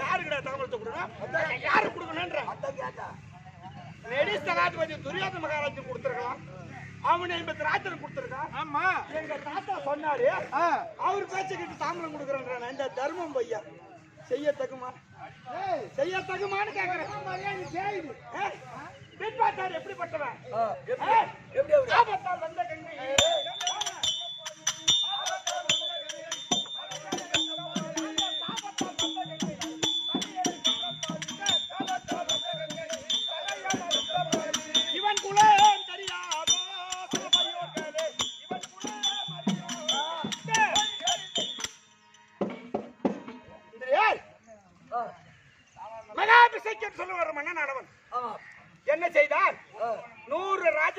யாருக்குடா தாமரத்தை கொடுக்கணும்? யாரு கொடுக்கணும்ன்ற? நெடி ஸ்தலாதிபதி துரியோத மகாராஜ் கொடுத்துருக்கலாம். அவன் எண்பத்தி ராத்திரம் கொடுத்துருக்கான் ஆமா. எங்க தாத்தா சொன்னாரு. அவர் பேச்ச கிட்ட தாம்பரம் கொடுக்குறேன் இந்த தர்மம் பையா செய்ய தகுமா செய்ய தகுமான்னு கேக்குறேன் பின்பாட்டார் எப்படிப்பட்டவன்? ஆபத்தால் வந்த கங்கை.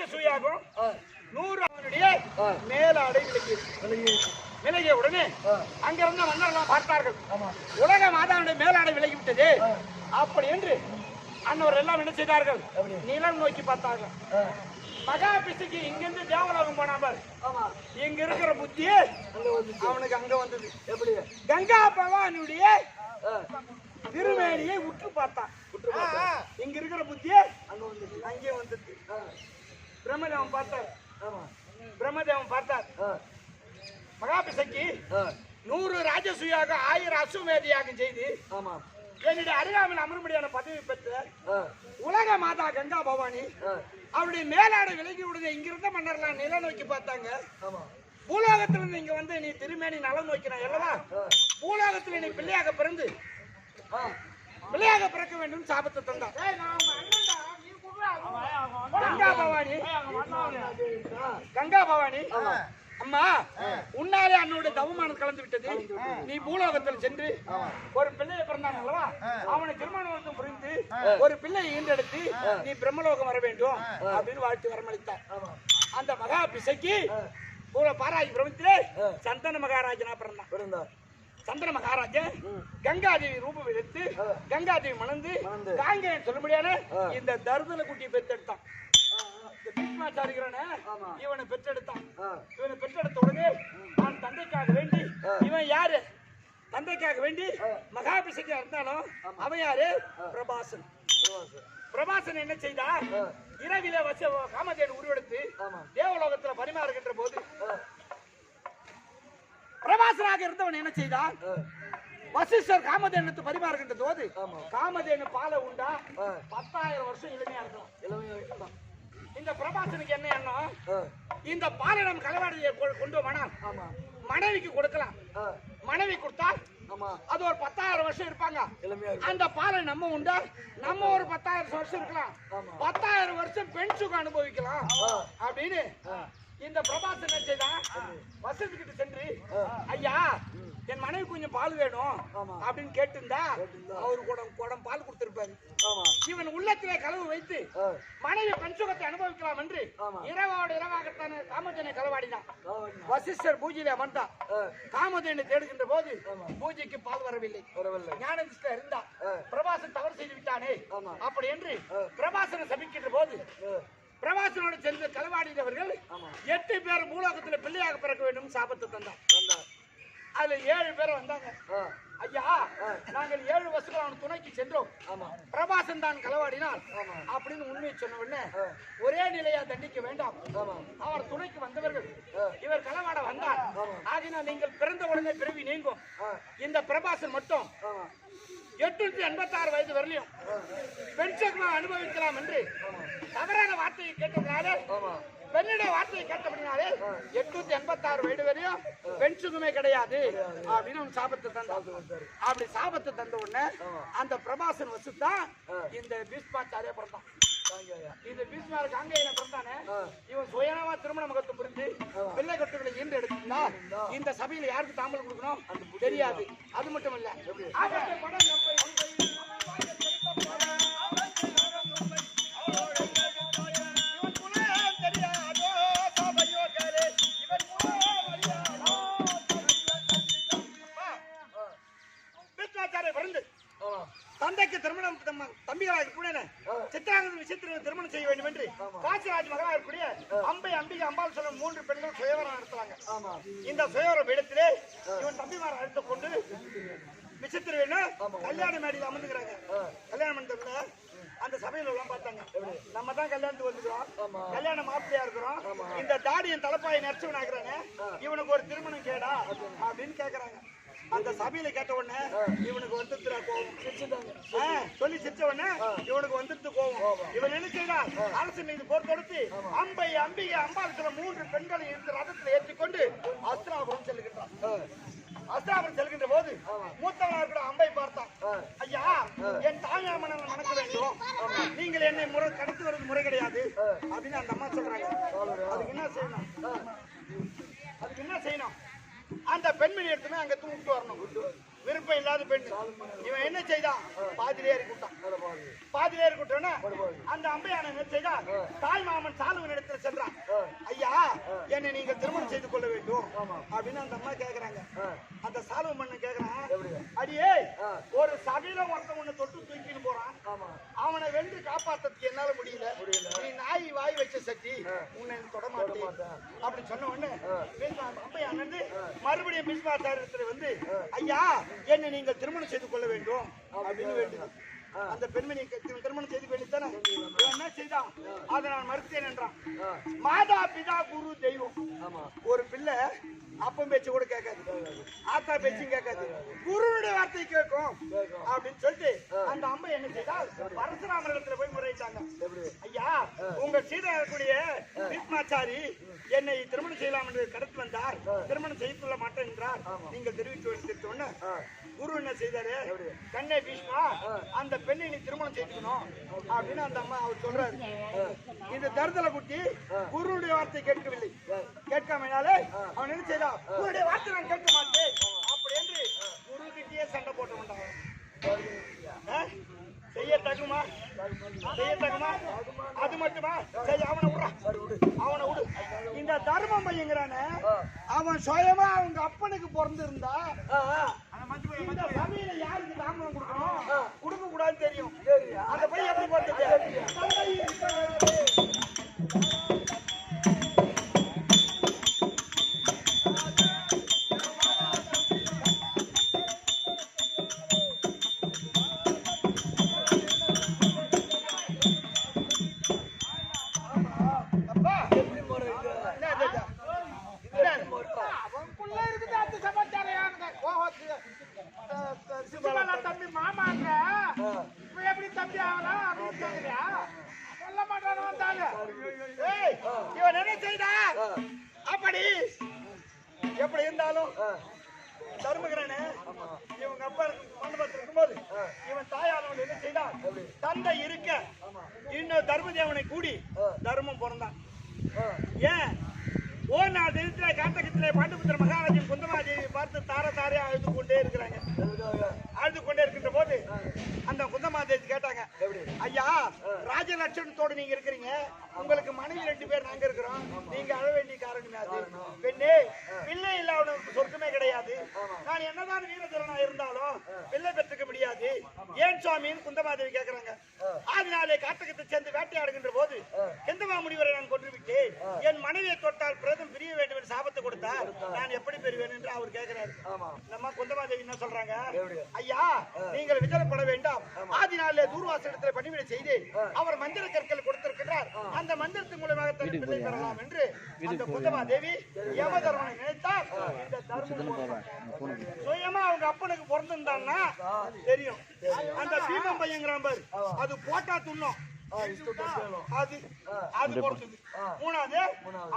ராஜசூயாகும் ஆ, நூறு அவனுடைய விலகி விலகி. விலகிய உடனே அங்கிருந்த மன்னர்கள் பார்த்தார்கள். உலக மாதாவுடைய மேலாடை விலகி விட்டது ஆ. அப்படி என்று அன்னவர் எல்லாம் என்ன செய்தார்கள்? நிலம் நோக்கி பார்த்தார்கள். ஆ, மகாபிஷைக்கு இங்கிருந்து தேவலோகம் போனாமல் ஆமா. இங்க இருக்கிற புத்தி அவனுக்கு அங்க வந்தது. எப்படி? கங்கா பவானுடைய ஆ, திருமேனியை உற்று பார்த்தான். இங்க இருக்கிற புத்தி அங்க வந்துச்சு. அங்கே வந்தது பிரம்மதேவன் பார்த்தார். பிரம்மதேவன் பார்த்தார். ஆ, நூறு ராஜசூயாக ஆயிரம் அசுமேதியாக செய்து ஆமா. என்னுடைய அருகாமையில் அமரும்படியான பதவி பெற்ற உலக மாதா கங்கா பவானி அவருடைய மேலாடை விலகி விடுத இங்கிருந்த மன்னர்லாம் நில நோக்கி பார்த்தாங்க. ஆமா. பூலோகத்துல இருந்து இங்க வந்து நீ திருமேனி நலம் நோக்கினாய் அல்லவா? பூலோகத்துல நீ பிள்ளையாக பிறந்து பிள்ளையாக பிறக்க வேண்டும் சாபத்தை தந்தான். கங்கா பவானி. கங்கா. அம்மா உன்னாலே அன்னுடைய தவமானம் கலந்து விட்டது. நீ பூலோகத்தில் சென்று ஒரு பிள்ளையை பிறந்தான் அல்லவா? அவனை திருமணம் புரிந்து ஒரு பிள்ளையை ஈண்டெடுத்து நீ பிரம்மலோகம் வர வேண்டும் அப்படின்னு வாழ்த்து வரமளித்தார். அந்த மகா பிசைக்கு பூர பாராஜி பிரமத்திலே சந்தன மகாராஜனா பிறந்தான். பிறந்தார். சந்திர மகாராஜன் கங்காதேவி ரூபம் எடுத்து கங்காதேவி மணந்து மணந்து. காங்கேயன் சொல்ல முடியாத? ஆ. இந்த தருதல பீஷ்மாச்சாரிக்கிறவனை ஆமா. இவனை பெற்றெடுத்தான். இவனை பெற்றெடுத்த உடனே நான் தந்தைக்காக வேண்டி இவன் யாரு? தந்தைக்காக வேண்டி மகாபிஷேகம் இருந்தாலும் அவன் யாரு? பிரபாசன். பிரபாசன். என்ன செய்தான் இரவிலே வச்ச காமதேவன் உருவெடுத்து. தேவலோகத்துல பரிமாறுகின்ற போது ஆ, பிரபாசனாக இருந்தவன் என்ன செய்தான்? வசிஷ்டர் காமதேனுக்கு பரிமாறுகின்ற போது. காமதேனு பாலை உண்டா? பத்தாயிரம் வருஷம் இளமையா இருக்கலாம். இந்த பிரபாசனுக்கு என்ன எண்ணம்? இந்த பாலை நம்ம கலவாடியை கொ- கொண்டு ஆமா. மனைவிக்கு கொடுக்கலாம். மனைவி கொடுத்தா ஆமா. அது ஒரு பத்தாயிரம் வருஷம் இருப்பாங்க. அந்த பாலை நம்ம உண்டா? நம்ம ஒரு பத்தாயிரம் வருஷம் இருக்கலாம். பத்தாயிரம் வருஷம் பெண் சுகம் அனுபவிக்கலாம். அப்படின்னு இந்த பிரபாசன் என்ன செய்தான் வசதிக்கிட்ட சென்று ஐயா என் மனைவி கொஞ்சம் பால் வேணும். அப்படின்னு கேட்டிருந்தா. அவரு குடம் குடம் பால் கொடுத்திருப்பாரு இவன் உள்ளத்திலே களவு வைத்து மனைவி பெண் சுகத்தை அனுபவிக்கலாம் என்று. இரவோடு இரவாகத்தான காமதேனை களவாடினான். வசிஷ்டர் பூஜையில அமர்ந்தான் ஆ, காமதேனை தேடுகின்ற போது. பூஜைக்கு பால் வரவில்லை வரவில்லை ஞானதிஷ்டர் இருந்தா. பிரபாசன் தவறு செய்து விட்டானே. அப்படி என்று. பிரபாசனை சபிக்கின்ற போது பிரபாசனோடு சென்று களவாடினவர்கள். எட்டு பேர் பூலோகத்துல பிள்ளையாக பிறக்க வேண்டும் சாபத்தை தந்தான் வந்தார். அதுல ஏழு பேர் வந்தாங்க. ஐயா நாங்கள் ஏழு வருஷங்கள் அவன் துணைக்கு சென்றோம். பிரபாசன் தான் களவாடினார். ஆமா. அப்படின்னு உண்மையை சொன்ன உடனே. ஒரே நிலையா தண்டிக்க வேண்டாம். அவர் துணைக்கு வந்தவர்கள். இவர் களவாட வந்தார். ஆகினால் நீங்கள் பிறந்த உடனே பிறவி நீங்கும். இந்த பிரபாசன் மட்டும் எட்நூத்தி எண்பத்தி ஆறு வயது வரலையும். சுகமாக அனுபவிக்கலாம் என்று தவறான வார்த்தையை கேட்டதுனால ஆமா. பெண்ணுடைய வார்த்தையை கேட்டபடினாலே எட்நூத்தி எண்பத்தி ஆறு வயது வரையும் சுகமே கிடையாது. அப்படின்னு அவன் சாபத்தை தந்தான் அப்படி சாபத்தை தந்த உடனே அந்த பிரபாசன் வசு தான் இந்த பீஷ்மாச்சாரிய பிறந்தான். இந்த பீஷ்மாருக்கு அங்கே பிறந்தானே? இவன் சுயநலமா திருமண முகத்தை புரிந்து பிள்ளை கட்டுகளை ஈண்டு எடுத்திருந்தா இந்த சபையில யாருக்கு தாம்பல் கொடுக்கணும்? தெரியாது. அது மட்டும் இல்ல. தம்பிகளாக கூட சித்திராங்கன் விஷயத்தில் திருமணம் செய்ய வேண்டும் என்று காசிராஜ் மகளாக இருக்கக்கூடிய அம்பை அம்பிகை அம்பாள் சொல்லும் மூன்று பெண்கள் சுயவரம் நடத்துறாங்க. இந்த சுயவரம் இடத்திலே இவன் தம்பிமாரை அழைத்துக் கொண்டு விசித்திர வேணும் கல்யாண மேடையில் அமர்ந்துக்கிறாங்க. கல்யாண மண்டபத்துல அந்த சபையில எல்லாம் பார்த்தாங்க நம்ம தான் கல்யாணத்துக்கு வந்துக்கிறோம். கல்யாண மாப்பிள்ளையா இருக்கிறோம். இந்த தாடியின் தலைப்பாயை நெரிச்சவன் இவனுக்கு ஒரு திருமணம் கேடா அப்படின்னு கேக்குறாங்க. அந்த சபையில கேட்ட உடனே இவனுக்கு வந்துருத்துறா கோவம் சொல்லி சிரிச்ச உடனே இவனுக்கு வந்துருத்து கோவம் இவன் செய்தான் அரசு மீது போர் தொடுத்து அம்பை அம்பிகை அம்பாளுக்கிற மூன்று பெண்களை இந்த ரதத்தில் ஏற்றிக்கொண்டு அஸ்திராபுரம் செல்லுகின்றான் அஸ்திராபுரம் செல்கின்ற போது மூத்தவனாக இருக்கிற அம்பை பார்த்தான். ஐயா என் தாயார் மனதை மணக்க வேண்டும். நீங்கள் என்னை முறை கடத்தி வருவது முறை கிடையாது. அப்படின்னு அந்த அம்மா சொல்றாங்க. அதுக்கு என்ன செய்யணும்? அதுக்கு என்ன செய்யணும்? அந்த பெண்மணி எடுத்துமே அங்க தூக்கிட்டு வரணும். விருப்பம் இல்லாத பெண் இவன் என்ன செய்தான் பாதியிலே கூட்டான் பாதியிலே இறக்கிட்டோன்னா அந்த அம்பையான என்ன செய்தா? தாய் மாமன் சாலுவன் இடத்துல சென்றான். ஐயா என்னை நீங்க திருமணம் செய்து கொள்ள வேண்டும். அப்படின்னு அந்த அம்மா கேக்குறாங்க. அந்த சாலுவ மண்ணு கேக்குறான் அடியே ஒரு சபையில ஒருத்தன் ஒண்ணு தொட்டு தூக்கின்னு போறான். அவனை வென்று காப்பாத்துறதுக்கு என்னால முடியல. நீ நாய் வாய் வச்ச சக்தி உன்னை தொடமாட்டேன் அப்படின்னு சொன்ன உடனே அம்பை மறுபடியும் மறுபடியும் சாரத்துல வந்து ஐயா என்னை நீங்கள் திருமணம் செய்து கொள்ள வேண்டும் அப்படின்னு வேண்டினான் அந்த பெண்மணி திரு- திருமணம் செய்து வேண்டித்தானே என்ன செய்தான்? அதை நான் மறுத்தேன் என்றான். மாதா பிதா குரு தெய்வம். ஒரு பிள்ளை அப்பன் பேச்சு கூட கேட்காது. ஆத்தா பேச்சும் கேட்காது. குருனுடைய வார்த்தை கேட்கும். அப்படின்னு சொல்லிட்டு அந்த அம்மா என்ன செய்தால் பரசுராமர் இடத்துல போய் முறையிட்டாங்க. ஐயா உங்க சீதா இருக்கக்கூடிய பீஷ்மாச்சாரி என்னை திருமணம் செய்யலாம் என்று கடத்தி வந்தார். திருமணம் செய்து கொள்ள மாட்டேன் என்றார். நீங்கள் தெரிவித்து வைத்திருத்தோன்னு குரு என்ன செய்தாரு? கண்ணே பீஷ்மா அந்த பெண்ணை நீ திருமணம் செய்துக்கணும் அப்படின்னு அந்த அம்மா அவர் சொல்றாரு. இந்த தருதல குட்டி குருவுடைய வார்த்தை கேட்கவில்லை. கேட்காமனாலே அவன் என்ன செய்தான்? குருடைய வார்த்தை நான் கேட்க மாட்டேன். அப்படி என்று குரு கிட்டே சண்டை போட்டு கொண்டாங்க செய்ய தகுமா? செய்ய தகுமா? அது மட்டுமா? சரி அவனை விடுறா. அவனை விடு. இந்த தர்மம் பையங்கிறானே அவன் சுயமா அவங்க அப்பனுக்கு பிறந்திருந்தா இந்த சபையில யாருக்கு தாமதம் கொடுக்கணும்? கொடுக்க கூடாதுன்னு தெரியும். அந்த பையன் எப்படி பிறந்தது எப்படி இருந்தாலும் தர்மகிரனே இவங்க அப்பா மண்டபத்தில் இருக்கும்போது இவன் தாயானவன் என்ன செய்தான் தந்தை இருக்க. இன்னும் தர்மதேவனை கூடி தர்மம் பிறந்தான். ஏன்? ஓ நான் திருத்தில காட்டகத்திலே பாண்டுபுத்திர மகாராஜன் குந்தமாதேவி பார்த்து தார தாரையா அழுது கொண்டே இருக்கிறாங்க. அழுது கொண்டே இருக்கின்ற போது அந்த குந்தமாதேவி கேட்டாங்க ஐயா ராஜ லட்சணத்தோடு நீங்க இருக்கிறீங்க. உங்களுக்கு மனைவி ரெண்டு பேர் நாங்க இருக்கிறோம். நீங்க அழ வேண்டிய காரணமே. பெண்ணே பிள்ளை இல்லாதவனுக்கு சொர்க்கமே கிடையாது. நான் என்னதான் வீரதரனா இருந்தாலும் பிள்ளை பெற்ற முடியாது ஏன் சுவாமின்னு குந்தமாதேவி கேக்குறாங்க. அதனாலே காட்டகத்தை சேர்ந்து வேட்டையாடுகின்ற போது கெந்தமா முனிவரை நான் கொன்று விட்டேன் என் மனைவியை தொட்டால் பிரதம் பிரிய வேண்டும் என்று சாபத்தை கொடுத்தார் நான் எப்படி பெறுவேன் என்று அவர் கேட்கிறாரு நம்ம குந்தமாதேவி என்ன சொல்றாங்க? ஐயா நீங்கள் விஜயப்பட வேண்டாம். ஆதி நாளிலே தூர்வாச இடத்துல பணிவிடை செய்து அவர் மந்திர கற்கள் கொடுத்திருக்கிறார். அந்த மந்திரத்தின் மூலமாக தன் பிள்ளை பெறலாம் என்று அந்த குந்தமாதேவி யமதர்மனை இந்த தர்மம் சுயமா அவங்க அப்பனுக்கு பிறந்திருந்தான்னா தெரியும். அந்த பீமம் பையங்கிறான் பாரு. அது போட்டா துண்ணும் அது அது பொறுத்தது. மூணாவது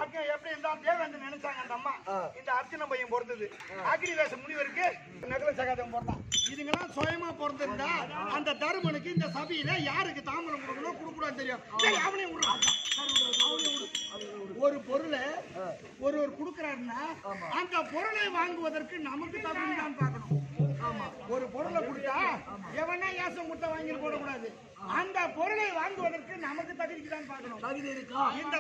அர்ஜுன் எப்படி இருந்தாலும் தேவேந்திரன் நினைச்சாங்க அந்த அம்மா. இந்த அர்ஜுன பையன் பொறுத்தது. அக்னி வேஷ முனிவருக்கு நகல சகாதம் பிறந்தான் இதுங்கெல்லாம் சுயமா பிறந்திருந்தா அந்த தருமனுக்கு இந்த சபையில யாருக்கு தாமரம் கொடுக்கணும் கொடுக்கூடாது தெரியும். அவனையும் விடுறான். ஒரு பொருளை ஒருவர் கொடுக்கிறாருன்னா அந்த பொருளை வாங்குவதற்கு நமக்கு தகுதி தான் பார்க்கணும். ஒரு பொருளை கொடுத்தா எவனா ஏசம் முட்டை வாங்கி போடக்கூடாது. அந்த பொருளை வாங்குவதற்கு நமக்கு தகுதிக்கு தான் பார்க்கணும். தகுதி இருக்கா? இந்த